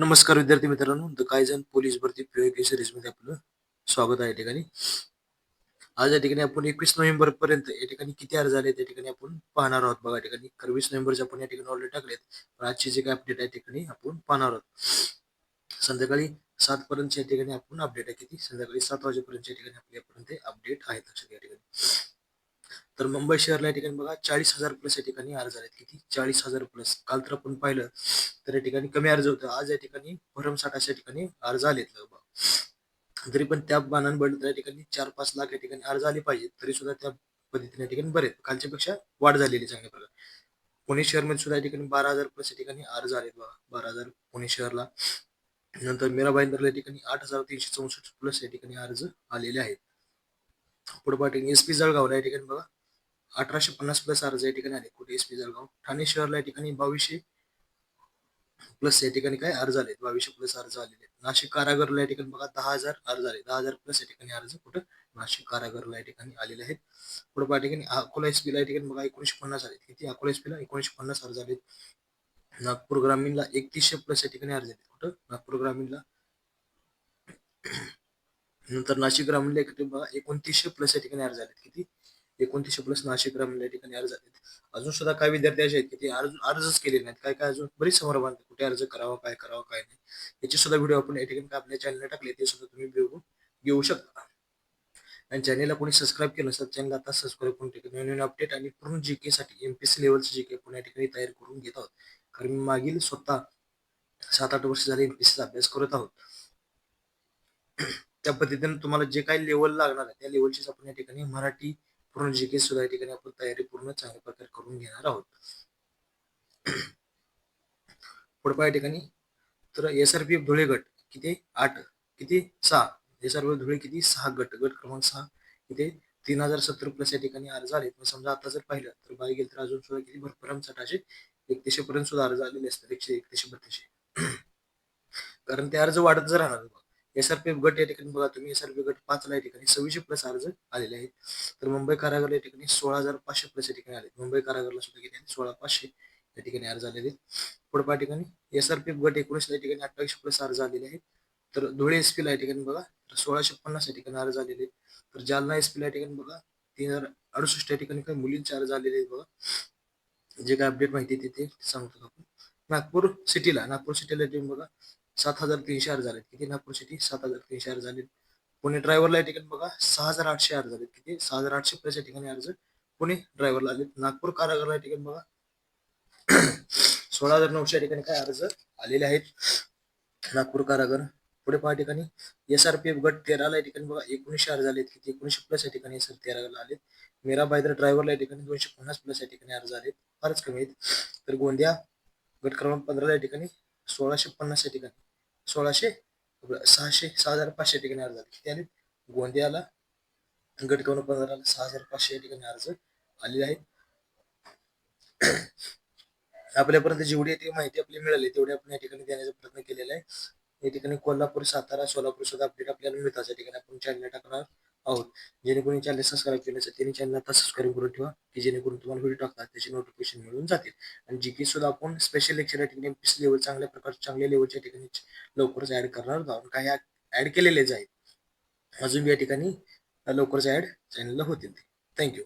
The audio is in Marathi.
नमस्कार विद्यार्थी मित्रांनो. द कायझन पोलीस भरती पीओके सिरीजमध्ये आपलं स्वागत आहे या ठिकाणी. आज या ठिकाणी आपण एकवीस नोव्हेंबर पर्यंत या ठिकाणी किती अर्ज आले त्या ठिकाणी आपण पाहणार आहोत. बघा ठिकाणी कारण वीस नोव्हेंबरचे आपण या ठिकाणी ऑलरेडी टाकलेत. पण आजची जे काही अपडेट आहे ठिकाणी आपण पाहणार आहोत. संध्याकाळी सात पर्यंत या ठिकाणी आपण अपडेट आहे किती? संध्याकाळी सात वाजेपर्यंत या ठिकाणी आपल्यापर्यंत अपडेट आहेत. लक्षात या ठिकाणी. तर मुंबई शहरला या ठिकाणी बघा चाळीस हजार प्लस या ठिकाणी अर्ज आलेत किती चाळीस हजार प्लस काल तर आपण पाहिलं तर या ठिकाणी कमी अर्ज होतं आज या ठिकाणी भरमसाठ अशा ठिकाणी अर्ज आलेत बघा तरी पण त्या बाणान बदल त्या ठिकाणी चार पाच लाख या ठिकाणी अर्ज आले पाहिजेत तरी सुद्धा त्या पद्धतीने या ठिकाणी बरेच कालच्या पेक्षा वाढ झालेली चांगल्या प्रकारे पुणे शहरमध्ये सुद्धा या ठिकाणी बारा हजार प्लस या ठिकाणी अर्ज आलेत बघा बारा हजार पुणे शहरला नंतर मीरा या ठिकाणी आठ हजार तीनशे चौसष्ट प्लस या ठिकाणी अर्ज आलेले आहेत पुढे पाठी एस पी जळगावला या ठिकाणी बघा अठराशे पन्नास प्लस अर्ज या ठिकाणी आले कुठे एस पी जळगाव ठाणे शहरला या ठिकाणी बावीसशे प्लस या ठिकाणी काय अर्ज आले बावीसशे प्लस अर्ज आलेले आहेत. नाशिक कारागरला या ठिकाणी बघा दहा हजार अर्ज आले दहा हजार प्लस या ठिकाणी अर्ज कुठं नाशिक कारागरला या ठिकाणी आलेले आहेत पुढे पहा ठिकाणी अकोला एस ला या ठिकाणी बघा एकोणीशे पन्नास आले किती अकोला एस ला एकोणीशे पन्नास अर्ज आले नागपूर ग्रामीणला एकतीसशे प्लस या ठिकाणी अर्ज आले कुठं नागपूर ग्रामीणला नंतर नाशिक ग्रामीणला एक बघा एकोणतीसशे प्लस या ठिकाणी अर्ज आले किती एकोणतीसशे प्लस नाशिक ग्रामीण या ठिकाणी अर्ज आहेत. अजून सुद्धा काही विद्यार्थी असे आहेत की ते अर्ज अर्जच केले नाहीत. काय काय अजून बरीच समोर बांधते कुठे अर्ज करावा काय करावा काय नाही. याचे सुद्धा व्हिडिओ आपण या ठिकाणी आपल्या चॅनलला टाकले ते सुद्धा तुम्ही बघून घेऊ शकता. आणि चॅनलला कोणी सबस्क्राईब केलं नसेल चॅनल आता सबस्क्राईब करून ठिकाणी नवीन अपडेट आणि पूर्ण जी के साठी एमपीसी लेवलचं जी के आपण या ठिकाणी तयार करून घेत आहोत. कारण मी मागील स्वतः सात आठ वर्ष झाले एमपीसीचा अभ्यास करत आहोत. त्या पद्धतीने तुम्हाला जे काही लेवल लागणार आहे त्या लेवलचीच आपण या ठिकाणी मराठी पूर्ण जी के सुद्धा या ठिकाणी आपण तयारी पूर्ण चांगल्या प्रकारे करून घेणार आहोत. पुढे या ठिकाणी. तर S R P F Dhule गट किती? आठ. किती? सहा. S R P F Dhule किती? सहा गट. गट क्रमांक सहा. इथे तीन हजार सत्तर प्लस या ठिकाणी अर्ज आले पण समजा आता जर पाहिलं तर बाहेर गेलं तर अजून सुद्धा किती? भरपूर असे एकतीसशे पर्यंत सुद्धा अर्ज आलेले असतात. एकशे एकतीसशे बत्तीसशे. कारण ते अर्ज वाढत राहणार. एसआरपीएफ गट या ठिकाणी बघा तुम्ही एसआरपी गट पाच ला या ठिकाणी सव्वीसशे प्लस अर्ज आलेले आहेत तर मुंबई कारागार या ठिकाणी सोळा हजार पाचशे प्लस या ठिकाणी आले मुंबई कारागारला सुद्धा किती सोळा पाचशे या ठिकाणी अर्ज आलेले आहेत पुढे ठिकाणी एसआरपीएफ गट एकोणीस या ठिकाणी अठ्ठावीसशे प्लस अर्ज आलेले आहेत तर धुळे एसपी ला या ठिकाणी बघा तर सोळाशे पन्नास या ठिकाणी अर्ज आलेले आहेत तर जालना एसपी ला या ठिकाणी बघा तीन हजार अडुसष्ट या ठिकाणी काही मुलींचे अर्ज आलेले आहेत बघा जे काय अपडेट माहिती आहे ते सांगतो आपण नागपूर सिटीला नागपूर सिटीला बघा सात हजार तीनशे अर्ज झालेत. किती नागपूर सिटी सात हजार तीनशे अर्ज झाले पुणे ड्रायव्हरला या ठिकाणी बघा सहा हजार आठशे अर्ज झालेत. किती? सहा हजार आठशे प्लस या ठिकाणी अर्ज. पुणे ड्रायव्हरला आले नागपूर कारागरला या ठिकाणी बघा. सोळा हजार नऊशे या ठिकाणी काय अर्ज आलेले आहेत? नागपूर कारागर. पुढे पहा ठिकाणी. एस आर पी एफ गट तेराला या ठिकाणी बघा एकोणीसशे अर्ज आलेत किती? एकोणीसशे प्लस या ठिकाणी एस आर तेराला आलेत. मेरा बायदर ड्रायव्हरला या ठिकाणी दोनशे पन्नास प्लस या ठिकाणी अर्ज आलेत. फारच कमी आहेत. तर गोंदिया गट क्रमांक पंधराला या ठिकाणी सोळाशे पन्नास या ठिकाणी. सोळाशे सहाशे सहा हजार पाचशे ठिकाणी अर्ज किती आले? गोंदियाला गट पंधराला सहा हजार पाचशे या ठिकाणी अर्ज आलेले आहेत. आपल्यापर्यंत जेवढी ती माहिती आपली मिळाली तेवढी आपण या ठिकाणी देण्याचा प्रयत्न केलेला आहे. या ठिकाणी कोल्हापूर सातारा सोलापूर सुद्धा अपडेट आपल्याला मिळतात. या ठिकाणी आपण चॅनल टाकणार आहोत जेणेकरून चॅनल सबस्क्राईब केल्याचं त्यांनी चॅनल आता सबस्क्राईब करून ठेवा की जेणेकरून तुम्हाला व्हिडिओ टाकतात त्याचे नोटिफिकेशन मिळून जातील. आणि जी की सुद्धा आपण स्पेशल लेक्चर या ठिकाणी लेवल चांगल्या प्रकारचे चांगल्या लेवलच्या ठिकाणी लवकरच ऍड करणार आहोत. काही ऍड केलेलेच आहेत. अजून या ठिकाणी लवकरच ऍड चॅनलला होतील थँक्यू